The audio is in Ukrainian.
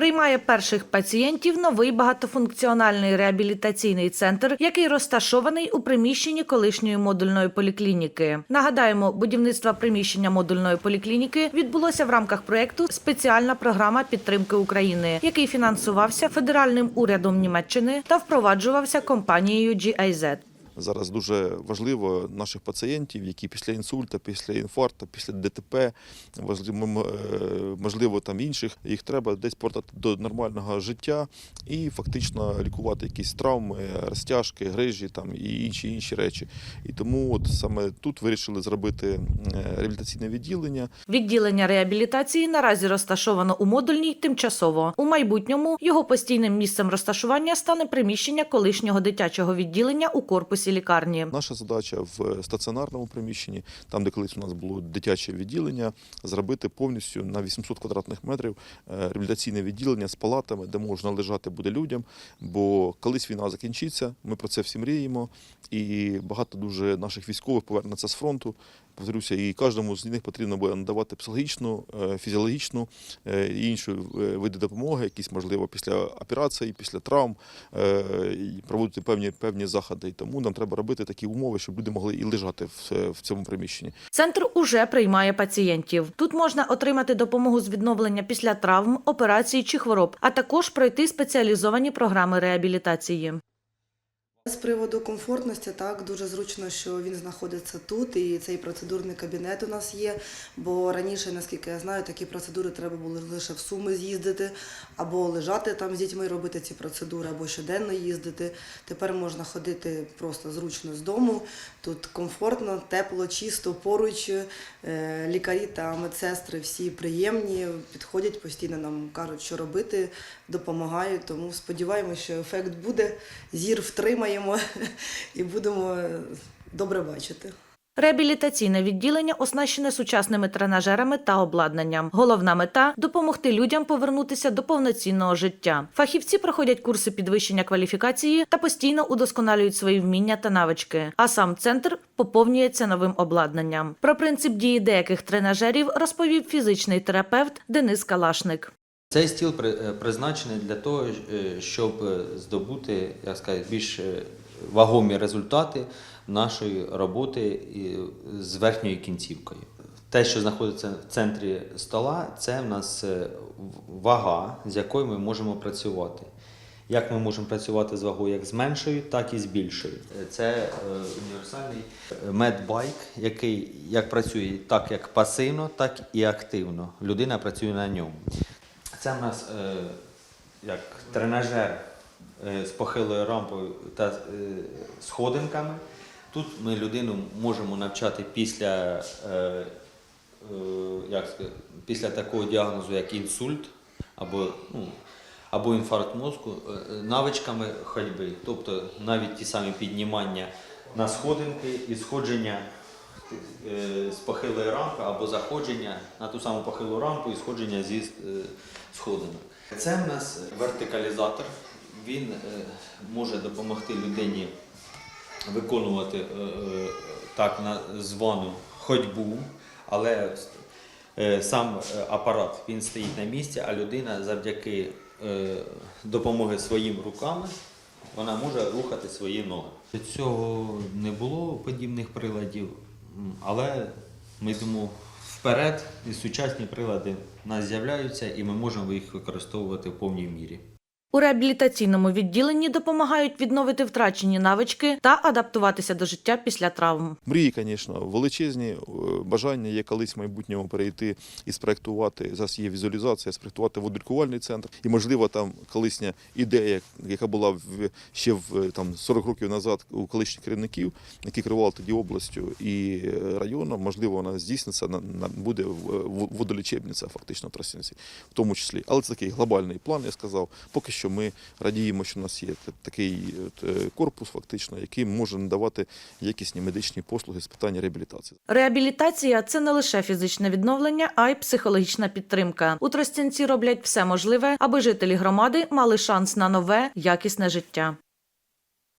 Приймає перших пацієнтів новий багатофункціональний реабілітаційний центр, який розташований у приміщенні колишньої модульної поліклініки. Нагадаємо, будівництво приміщення модульної поліклініки відбулося в рамках проєкту Спеціальна програма підтримки України, який фінансувався федеральним урядом Німеччини та впроваджувався компанією GIZ. Зараз дуже важливо наших пацієнтів, які після інсульта, після інфаркту, після ДТП, е, можливо, там інших, їх треба десь повертати до нормального життя і фактично лікувати якісь травми, розтяжки, грижі там і інші інші речі. І тому от саме тут вирішили зробити е, реабілітаційне відділення. Відділення реабілітації наразі розташовано у модульній тимчасово. У майбутньому його постійним місцем розташування стане приміщення колишнього дитячого відділення у корпусі лікарні. Наша задача в стаціонарному приміщенні, там, де колись у нас було дитяче відділення, зробити повністю на 800 квадратних метрів е, реабілітаційне відділення з палатами, де можна лежати буде людям. Бо колись війна закінчиться, ми про це всі мріємо, і багато дуже наших військових повернеться з фронту. Повторюся, і кожному з них потрібно буде надавати психологічну, е, фізіологічну е, і інші е, види допомоги, якісь можливо після операцій, після травм, і проводити певні певні заходи. І тому нам треба робити такі умови, щоб люди могли і лежати в, в цьому приміщенні. Центр уже приймає пацієнтів. Тут можна отримати допомогу з відновлення після травм, операцій чи хвороб, а також пройти спеціалізовані програми реабілітації. З приводу комфортності, так дуже зручно, що він знаходиться тут, і цей процедурний кабінет у нас є. Бо раніше, наскільки я знаю, такі процедури треба було лише в суми з'їздити, або лежати там з дітьми, робити ці процедури, або щоденно їздити. Тепер можна ходити просто зручно з дому. Тут комфортно, тепло, чисто, поруч. Е, Лікарі та медсестри всі приємні, підходять постійно нам кажуть, що робити, допомагають. Тому сподіваємося, що ефект буде. Зір втримаємо і будемо добре бачити. Реабілітаційне відділення оснащене сучасними тренажерами та обладнанням. Головна мета допомогти людям повернутися до повноцінного життя. Фахівці проходять курси підвищення кваліфікації та постійно удосконалюють свої вміння та навички. А сам центр поповнюється новим обладнанням. Про принцип дії деяких тренажерів розповів фізичний терапевт Денис Калашник. Цей стіл е, призначений для того, е, щоб е, здобути, як сказати, більш вагомі результати нашої роботи з верхньою кінцівкою. Те, що знаходиться в центрі стола, це в нас вага, з якою ми можемо працювати. Як ми можемо працювати з вагою як з меншою, так і з більшою. Це універсальний медбайк, який як працює так як пасивно, так і активно. Людина працює на ньому. Це в нас е, як тренажер е, з похилою рампою та е, сходинками. Тут ми людину можемо навчати після, як сказати, після такого діагнозу, як інсульт або, ну, або інфаркт мозку, навичками ходьби. Тобто навіть ті самі піднімання на сходинки і сходження з похилої рамки або заходження на ту саму похилу рамку і сходження зі е, сходинок. Це в нас вертикалізатор. Він е, може допомогти людині виконувати е, е, так звану ходьбу, але е, сам е, апарат він стоїть на місці, а людина завдяки е, допомоги своїм руками вона може рухати свої ноги. До цього не було подібних приладів, але ми йдемо вперед, і сучасні прилади в нас з'являються, і ми можемо їх використовувати в повній мірі. У реабілітаційному відділенні допомагають відновити втрачені навички та адаптуватися до життя після травм. Мрії, звісно, величезні. е, Бажання є колись в майбутньому перейти і спроектувати. Зараз є візуалізація, спроектувати водолікувальний центр. І, можливо, там колишня ідея, яка була в ще в там 40 років назад у колишніх керівників, які керували тоді областю і е, районом, можливо, вона здійсниться буде водолічебниця, фактично в Тростянці, в тому числі. Але це такий глобальний план, я сказав. Поки що ми радіємо, що у нас є такий е, корпус, фактично, який може надавати якісні медичні послуги з питання реабілітації. Реабілітація це не лише фізичне відновлення, а й психологічна підтримка. У Тростянці роблять все можливе, аби жителі громади мали шанс на нове якісне життя.